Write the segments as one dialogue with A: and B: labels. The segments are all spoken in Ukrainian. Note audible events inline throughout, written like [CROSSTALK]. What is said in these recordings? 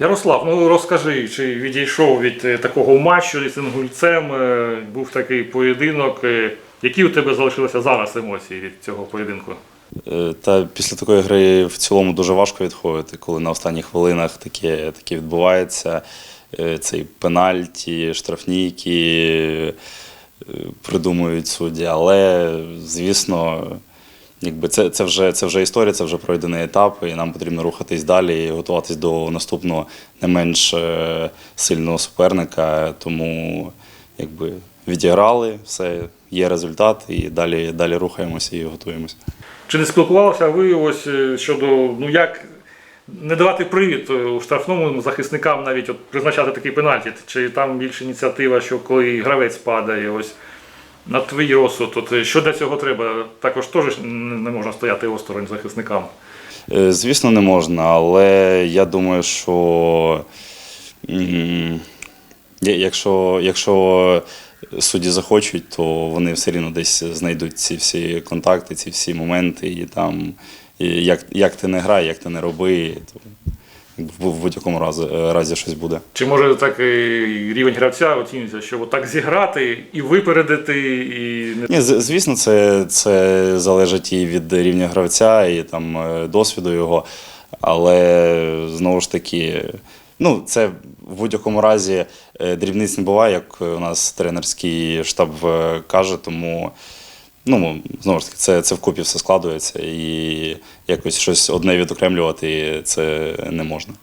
A: Ярослав, ну розкажи, чи відійшов від е, такого матчу з інгульцем, е, був такий поєдинок. е, Які у тебе залишилися зараз емоції від цього поєдинку?
B: Та після такої гри в цілому дуже важко відходити, коли на останніх хвилинах таке, таке відбувається. Цей пенальті, штрафні, які е, придумують судді. Але, звісно, якби це, це, вже, це вже історія, це вже пройдений етап, і нам потрібно рухатись далі і готуватись до наступного не менш е, сильного суперника. Тому якби відіграли, все, є результат, і далі, далі рухаємося і готуємося.
A: Чи не спілкувалися ви ось е, щодо ну як не давати привід е, у штрафному захисникам навіть от призначати такий пенальті? Чи там більше ініціатива, що коли гравець падає, ось на твій розсуд, от е, що для цього треба? Також теж не можна стояти осторонь захисникам.
B: Е, Звісно, не можна, але я думаю, що якщо, якщо судді захочуть, то вони все рівно десь знайдуть ці всі контакти, ці всі моменти, і там як, як ти не грай, як ти не роби, то в, будь-якому разі, разі щось буде.
A: Чи може так і рівень гравця оцінюється, що так зіграти і випередити, і
B: Ні, звісно, це, це залежить і від рівня гравця, і там е, досвіду його. Але знову ж таки, ну, це в будь-якому разі е, дрібниць не буває, як у нас тренерський штаб е, каже, тому. Ну, знову ж таки, це, це вкупі все складується, і якось щось одне відокремлювати це не можна.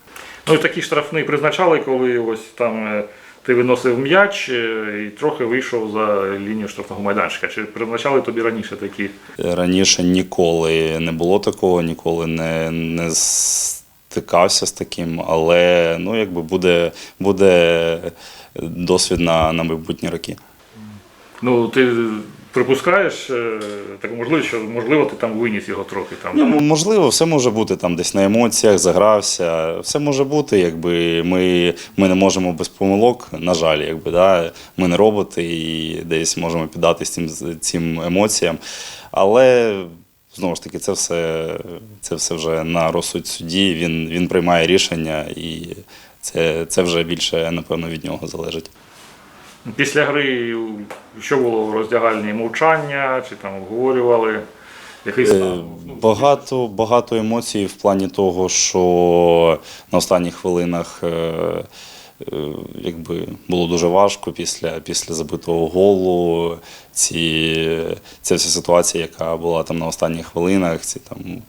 A: Ну і такі штрафні призначали, коли ось там е, ти виносив м'яч е, і трохи вийшов за лінію штрафного майданчика. Чи призначали тобі раніше такі?
B: Раніше ніколи не було такого, ніколи не, не стикався з таким, але ну, якби буде, буде досвід на, на майбутні роки.
A: Ну ти припускаєш е, таку можливість, що можливо ти там виніс його трохи там.
B: Ну, можливо, все може бути там десь на емоціях, загрався. Все може бути, якби ми, ми не можемо без помилок, на жаль, якби, да? ми не роботи і десь можемо піддатись цим, цим емоціям. Але знову ж таки, це все, це все вже на розсуд судді. Він, він приймає рішення, і це, це вже більше, напевно, від нього залежить.
A: Після гри що було в роздягальні? Мовчання, чи там обговорювали? Якийсь
B: Е,
A: ну,
B: Багато, багато емоцій в плані того, що на останніх хвилинах е, якби було дуже важко після, після забитого голу. Ці, ця вся ситуація, яка була там на останніх хвилинах, ці там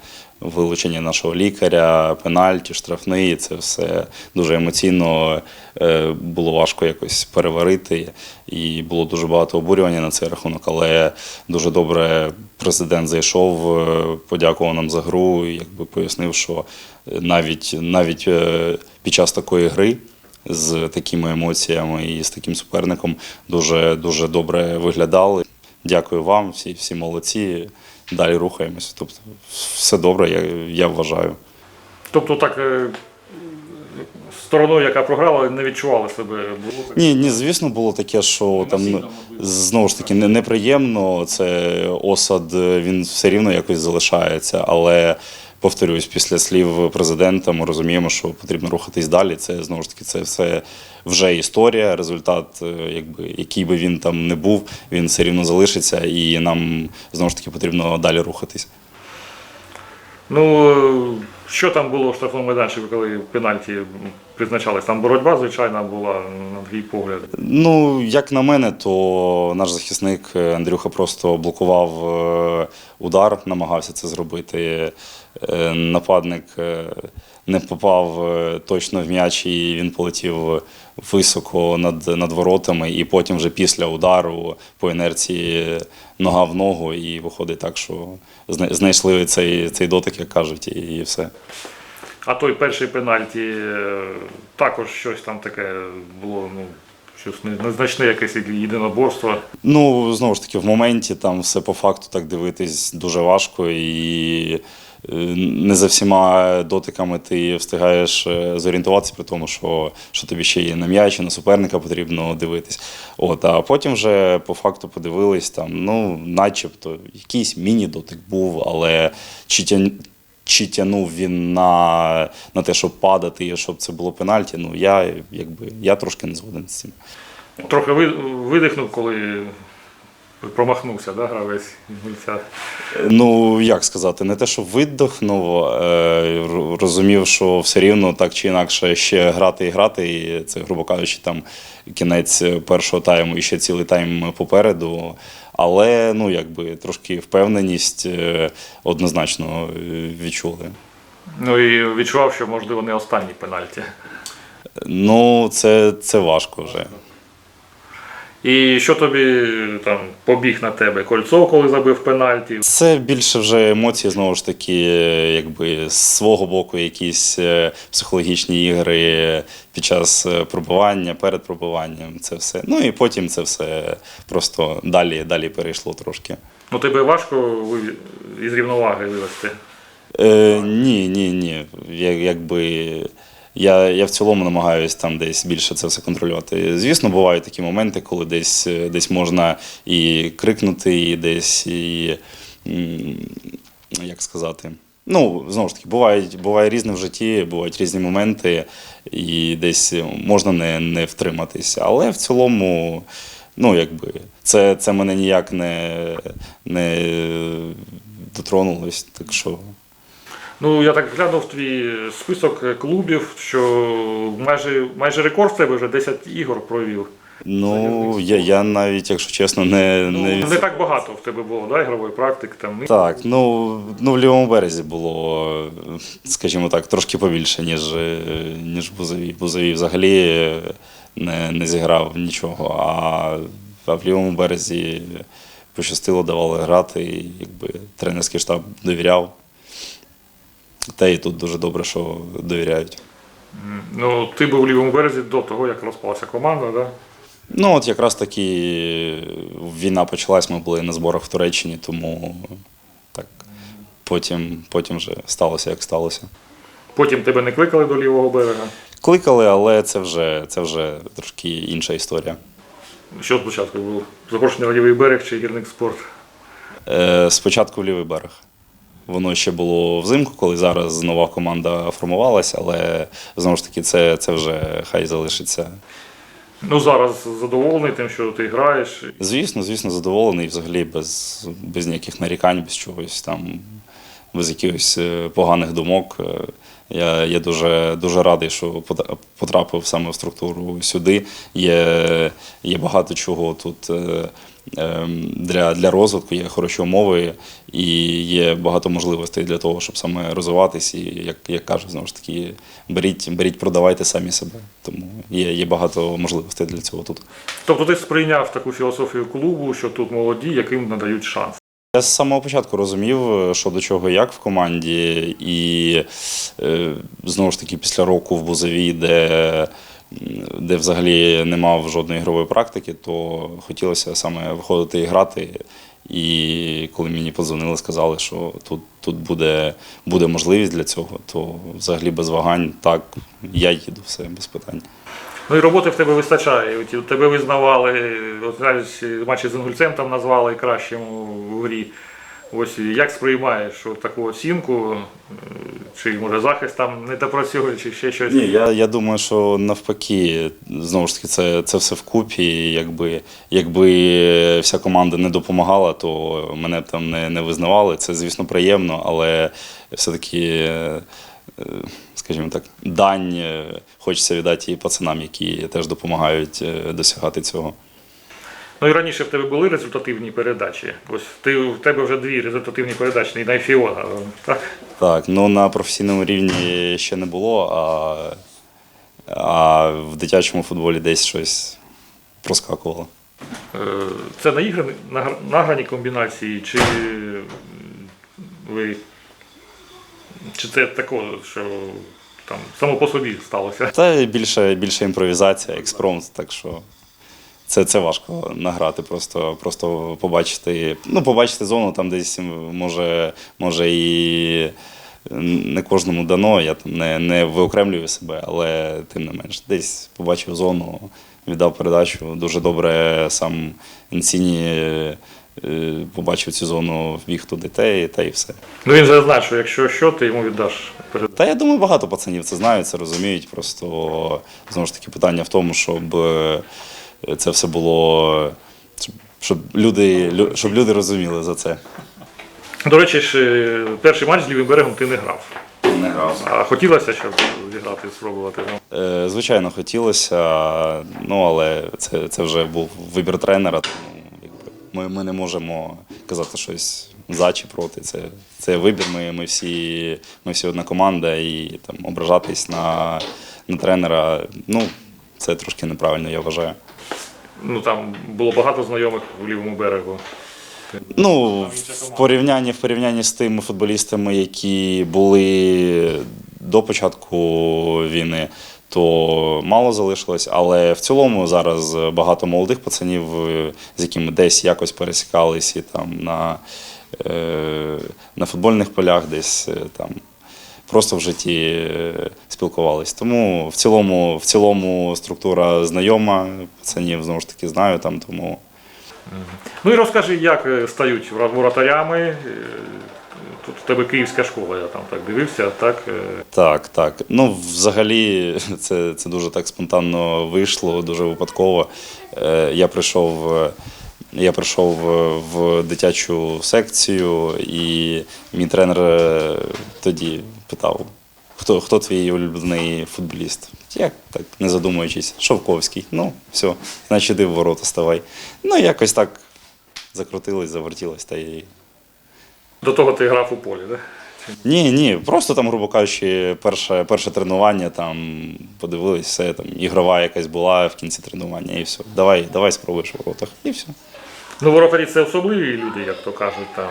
B: вилучення нашого лікаря, пенальті, штрафний, це все дуже емоційно е, було важко якось переварити. І було дуже багато обурювання на цей рахунок, але дуже добре президент зайшов, е, подякував нам за гру і якби пояснив, що навіть, навіть е, під час такої гри. З такими емоціями і з таким суперником дуже дуже добре виглядали. Дякую вам, всі, всі молодці. Далі рухаємося. Тобто, все добре, я, я вважаю.
A: Тобто так е, стороною, яка програла, не відчували себе. Було так?
B: Ні, ні, звісно, було таке, що там знову ж таки неприємно. Це осад, він все рівно якось залишається. Але повторюсь, після слів президента ми розуміємо, що потрібно рухатись далі. Це знову ж таки це все вже історія. Результат, е, якби який би він там не був, він все рівно залишиться, і нам знову ж таки потрібно далі рухатись.
A: Ну, що там було в штрафному майданчику, коли пенальті призначались? Там боротьба, звичайна, була, на твій погляд.
B: Ну, як на мене, то наш захисник е, Андрюха просто блокував е, удар, намагався це зробити. Е, Нападник не попав точно в м'яч, і він полетів високо над, над воротами, і потім вже після удару по інерції нога в ногу, і виходить так, що знайшли цей, цей дотик, як кажуть, і, і все.
A: А той перший пенальті е, також щось там таке було, ну, щось незначне якесь єдиноборство.
B: Ну, знову ж таки, в моменті там все по факту так дивитись дуже важко, і не за всіма дотиками ти встигаєш е, зорієнтуватися при тому, що, що тобі ще є на м'яч, на суперника потрібно дивитись. От, а потім вже по факту подивились, там, ну, начебто, якийсь міні-дотик був, але чи, тя- чи тянув він на, на те, щоб падати, і щоб це було пенальті, ну я якби я трошки не згоден з цим.
A: Трохи видихнув, коли промахнувся, да, гравець гільця.
B: Ну, як сказати, не те, що видохнув, е, розумів, що все рівно так чи інакше ще грати і грати. І це, грубо кажучи, там кінець першого тайму і ще цілий тайм попереду. Але ну, якби трошки впевненість е, однозначно е, відчули.
A: Ну і відчував, що можливо не останній пенальті.
B: Ну, це, це важко вже.
A: І що тобі там побіг на тебе? Кольцов, коли забив пенальті.
B: Це більше вже емоції, знову ж таки, е, якби з свого боку, якісь е, психологічні ігри під час е, пробування, перед пробуванням, це все. Ну і потім це все просто далі, далі перейшло трошки.
A: Ну тебе важко із рівноваги вивести.
B: Е, ні, ні, ні. Якби, я, я в цілому намагаюся там десь більше це все контролювати. Звісно, бувають такі моменти, коли десь, десь можна і крикнути, і десь і. Як сказати? Ну, знову ж таки, бувають, буває різне в житті, бувають різні моменти, і десь можна не, не втриматися. Але в цілому, ну, якби, це, це мене ніяк не, не дотронулось. Так що
A: Ну я так глянув твій список клубів, що майже майже рекорд в тебе вже 10 ігор провів.
B: Ну, я, я навіть, якщо чесно, не,
A: Ну,
B: не...
A: не так багато в тебе було, да, ігрової практики. Там.
B: Так, ну, ну в лівому березі було, скажімо так, трошки побільше, ніж, ніж Бузові. Бузові взагалі не, не зіграв нічого, а, а в лівому березі пощастило, давали грати, і якби тренерський штаб довіряв. Та і тут дуже добре, що довіряють.
A: Ну, ти був в лівому березі до того, як розпалася команда, да?
B: Ну, от якраз таки війна почалась, ми були на зборах в Туреччині, тому так потім, потім вже сталося, як сталося.
A: Потім тебе не кликали до лівого берега.
B: Кликали, але це вже, це вже трошки інша історія.
A: Що спочатку було? Запрошення на лівий берег чи гірник спорт?
B: Е, спочатку в лівий берег. Воно ще було взимку, коли зараз нова команда формувалася, але знову ж таки, це, це вже хай залишиться.
A: Ну зараз задоволений тим, що ти граєш.
B: Звісно, звісно, задоволений взагалі без, без ніяких нарікань, без чогось там, без якихось е, поганих думок. Е, Я, я дуже, дуже радий, що потрапив саме в структуру сюди. Є, є багато чого тут е, ем, для, для розвитку, є хороші умови і є багато можливостей для того, щоб саме розвиватись. І як, як кажуть, знову ж таки, беріть, беріть, продавайте самі себе. Тому є, є багато можливостей для цього тут.
A: Тобто ти сприйняв таку філософію клубу, що тут молоді, яким надають шанс.
B: Я з самого початку розумів, е, що до чого як в команді, і е, знову ж таки після року в Бузові, де, де взагалі не мав жодної ігрової практики, то хотілося саме виходити і грати. І коли мені подзвонили, сказали, що тут, тут буде, буде можливість для цього, то взагалі без вагань так, я їду все без питань.
A: Ну і роботи в тебе вистачає. Тебе визнавали, от навіть матчі з Інгульцем там назвали кращим у грі. Ось як сприймаєш таку оцінку, Е, чи може захист там не допрацьовує, чи ще щось.
B: Ні, я, я думаю, що навпаки, знову ж таки, це, це все вкупі. Якби, якби вся команда не допомагала, то мене б там не, не визнавали. Це, звісно, приємно, але все-таки, е, скажімо так, дань е, хочеться віддати і пацанам, які теж допомагають е, досягати цього.
A: Ну і раніше в тебе були результативні передачі. Ось ти в тебе вже дві результативні передачі, і на Фіона. Так?
B: Так, ну на професійному рівні ще не було, а, а в дитячому футболі десь щось проскакувало.
A: Е, Це наіграні- нагр- награні комбінації, чи ви. Чи це такого, що там само по собі сталося?
B: Та більше, більше імпровізація, експромт, так що це, це важко награти, просто, просто побачити. Ну, побачити зону там десь може, може і не кожному дано, я там не, не виокремлюю себе, але тим не менш, десь побачив зону, віддав передачу. Дуже добре сам Інсіні побачив цю зону, біг туди те, і- та і все.
A: Ну він же знає, що якщо що, ти йому віддаш.
B: Та я думаю, багато пацанів це знають, це розуміють. Просто знову ж таки питання в тому, щоб е, це все було, щоб- люди, щоб люди розуміли за це.
A: До речі, ж, е, перший матч з лівим берегом ти не грав.
B: Не грав.
A: А хотілося, щоб зіграти, спробувати.
B: Е, Звичайно, хотілося, ну але це, це вже був вибір тренера. Тому ми, ми не можемо казати щось за чи проти. Це, це вибір. Ми, ми, всі, ми всі одна команда, і там ображатись на, на тренера. Ну, це трошки неправильно, я вважаю.
A: ну там було багато знайомих в лівому берегу.
B: Ну, в порівнянні, в порівнянні з тими футболістами, які були до початку війни, то мало залишилось. Але в цілому зараз багато молодих пацанів, е, з якими десь якось пересікались і там на, е, на футбольних полях, десь е, там. Просто в житті спілкувались. Тому в цілому, в цілому структура знайома, пацанів знову ж таки знаю там, тому
A: Ну і розкажи, як стають воротарями. Тут у тебе київська школа, я там так дивився, так. е,
B: Так, так. Ну, взагалі, [LAUGHS] це, це дуже так спонтанно вийшло, дуже випадково. Е, Я прийшов, е, я прийшов в дитячу секцію, і мій тренер тоді питав, хто, хто твій улюблений футболіст? Я так, не задумуючись, Шовковський. Ну, все, значить, іди в ворота ставай. Ну, якось так закрутилось, завертілось та і
A: До того ти грав у полі, так?
B: ні, ні, просто там, грубо кажучи, перше, перше тренування, там подивились, все там ігрова якась була в кінці тренування, і все. Давай, давай спробуєш в воротах. І все.
A: Ну, воротарі це особливі люди, як то кажуть. Там,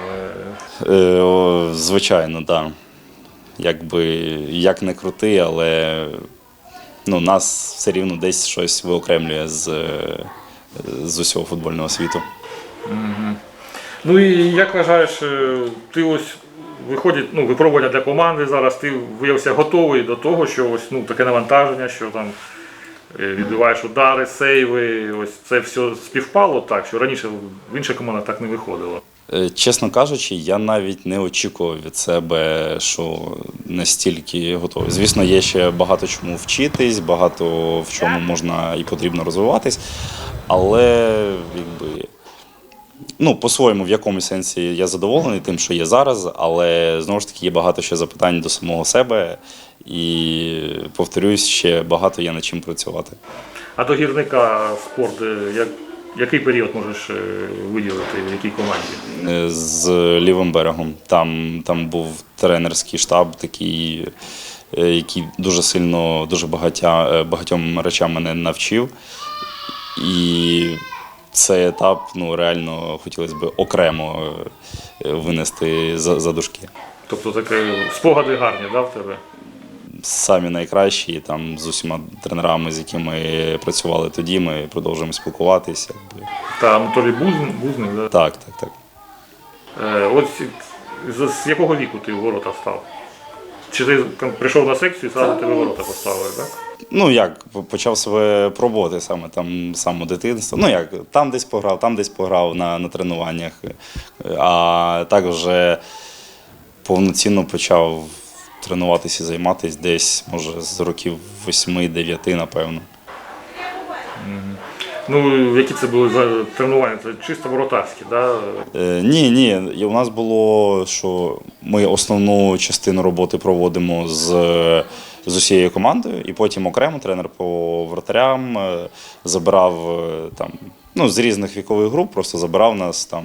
A: е,
B: Е, о, звичайно, так. Да. Якби як не крути, але ну, нас все рівно десь щось виокремлює з, е, з усього футбольного світу.
A: Ну і як вважаєш, е, ти ось виходить, ну, випробування для команди зараз, ти виявився готовий до того, що ось ну, таке навантаження, що там е, відбиваєш удари, сейви, ось це все співпало так, що раніше в інших командах так не виходило.
B: Е, Чесно кажучи, я навіть не очікував від себе, що настільки готовий. Звісно, є ще багато чому вчитись, багато в чому можна і потрібно розвиватись, але якби. Ну, по-своєму, в якомусь сенсі я задоволений тим, що є зараз, але знову ж таки є багато ще запитань до самого себе, і повторюсь, ще багато є над чим працювати.
A: А до гірника спорт, е, як, який період можеш е, виділити, в якій команді?
B: Е, з лівим берегом. Там, там був тренерський штаб, такий, який дуже сильно, дуже багатя, багатьом речам мене навчив. І цей етап ну, реально хотілося б окремо е, винести за, за дужки.
A: Тобто таке спогади гарні, да, в тебе?
B: Самі найкращі, там з усіма тренерами, з якими працювали тоді, ми продовжуємо спілкуватися.
A: Та Анатолій Бузн, Бузник, да?
B: Так, так, так.
A: Е, От з, з якого віку ти в ворота став? Чи ти прийшов на секцію і зразу тебе ворота поставили, так?
B: Ну як, почав себе пробувати саме там з самого дитинства. Ну як, там десь пограв, там десь пограв на, на тренуваннях. А так вже повноцінно почав тренуватися і займатися десь, може, з років 8-9, напевно.
A: Ну, які це були за тренування? Це чисто воротарські, да?
B: Е, ні, ні. У нас було, що ми основну частину роботи проводимо з, з усією командою, і потім окремо тренер по вратарям е, забирав е, там, ну, з різних вікових груп, просто забирав нас там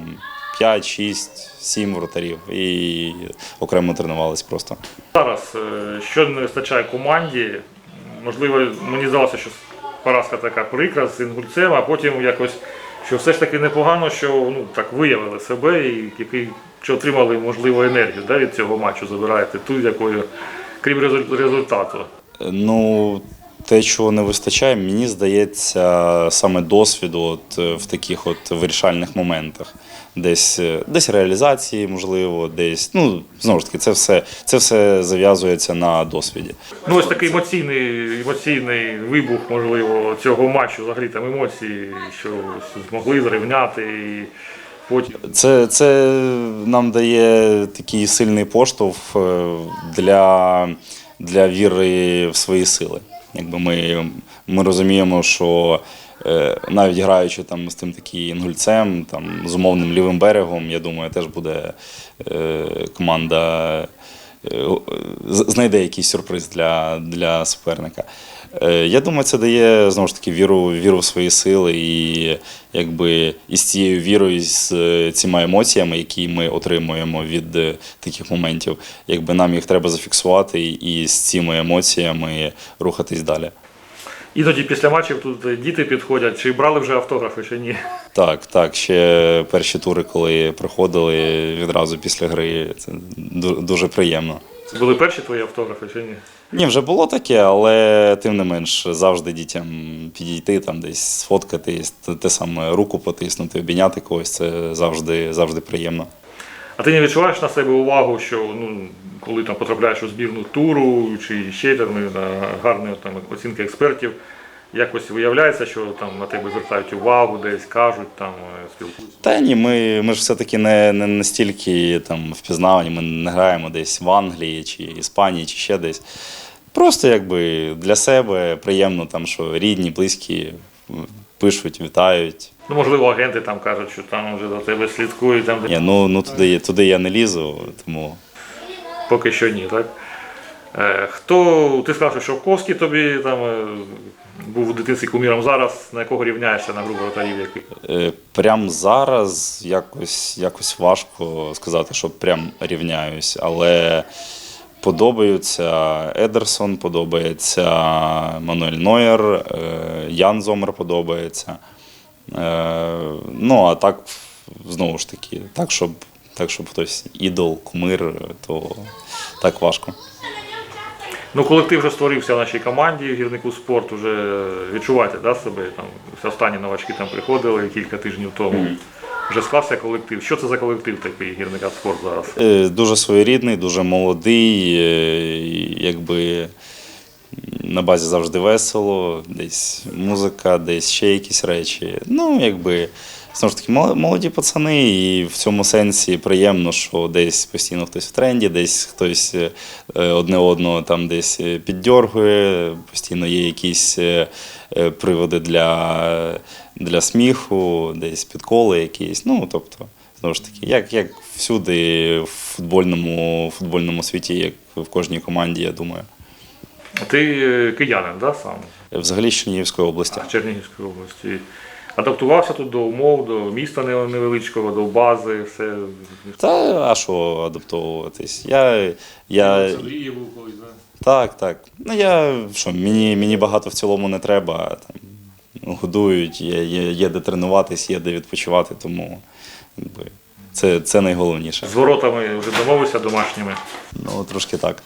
B: 5, 6, 7 вратарів і окремо тренувались просто.
A: Зараз, е, що не вистачає команді, можливо, мені здалося, що поразка така прикра з інгульцем, а потім якось, що все ж таки непогано, що ну, так виявили себе і який, що отримали, можливо, енергію да, від цього матчу, забираєте ту, якою, крім результату.
B: Ну, те, чого не вистачає, мені здається, саме досвіду от, е, в таких от вирішальних моментах. Десь, е, десь реалізації, можливо, десь. Ну, знову ж таки, це все, це все зав'язується на досвіді.
A: Ну, ось такий емоційний, емоційний вибух, можливо, цього матчу, взагалі там емоції, що змогли зрівняти і потім.
B: Це, це нам дає такий сильний поштовх е, для, для віри в свої сили. Якби ми, ми розуміємо, що е, навіть граючи там з тим таким інгульцем, там, з умовним лівим берегом, я думаю, теж буде е, команда знайде якийсь сюрприз для, для суперника. Е, Я думаю, це дає знову ж таки віру, віру в свої сили і якби із цією вірою, з е, цими емоціями, які ми отримуємо від е, таких моментів, якби нам їх треба зафіксувати і з цими емоціями рухатись далі.
A: Іноді після матчів тут діти підходять, чи брали вже автографи, чи ні.
B: Так, так. Ще перші тури, коли проходили відразу після гри, це дуже приємно.
A: Це були перші твої автографи, чи ні?
B: Ні, вже було таке, але тим не менш завжди дітям підійти, там десь сфоткатись, те- саме руку потиснути, обійняти когось, це завжди, завжди приємно.
A: А ти не відчуваєш на себе увагу, що ну, коли там потрапляєш у збірну туру, чи ще там гарні там, оцінки експертів, якось виявляється, що там на тебе звертають увагу, десь кажуть, там е, спілкуються.
B: Та ні, ми, ми ж все-таки не, не настільки там впізнавані, ми не граємо десь в Англії чи Іспанії, чи ще десь. Просто якби для себе приємно, там, що рідні, близькі пишуть, вітають.
A: Ну, можливо, агенти там кажуть, що там вже за тебе слідкують, там
B: Ні, ну, ну туди, туди я не лізу, тому
A: поки що ні, так? Е, хто, ти сказав, що Шовковський тобі там е, був у дитинстві куміром зараз, на якого рівняєшся на гру воротарів який?
B: Е, Прям зараз якось, якось важко сказати, що прям рівняюсь, але подобаються Едерсон, подобається Мануель Нойер, Ян Зомер подобається. Ну, а так, знову ж таки, так, щоб, так, щоб хтось ідол, кумир, то так важко.
A: Ну, колектив вже створився в нашій команді, гірнику спорт, вже відчуваєте да, себе. Там, останні новачки там приходили кілька тижнів тому. Вже склався колектив. Що це за колектив такий гірника спорт зараз?
B: Е, Дуже своєрідний, дуже молодий, е, якби на базі завжди весело, десь музика, десь ще якісь речі. Ну, якби знову ж таки, молоді пацани, і в цьому сенсі приємно, що десь постійно хтось в тренді, десь хтось е, одне одного там десь е, піддьоргує, постійно є якісь е, е, приводи для, для сміху, десь підколи якісь. Ну, тобто, знову ж таки, як, як всюди в футбольному, футбольному світі, як в кожній команді, я думаю.
A: А Ти е, киянин, да, сам?
B: Взагалі з Чернігівської області.
A: з Чернігівської області. Адаптувався тут до умов, до міста невеличкого, до бази, все.
B: Та а що адаптовуватись? Я, я,
A: був колись, да?
B: так, так. Ну я що, мені, мені багато в цілому не треба. Там, годують, є, є, є де тренуватись, є де відпочивати, тому це, це найголовніше.
A: З воротами вже домовився домашніми.
B: Ну, трошки так.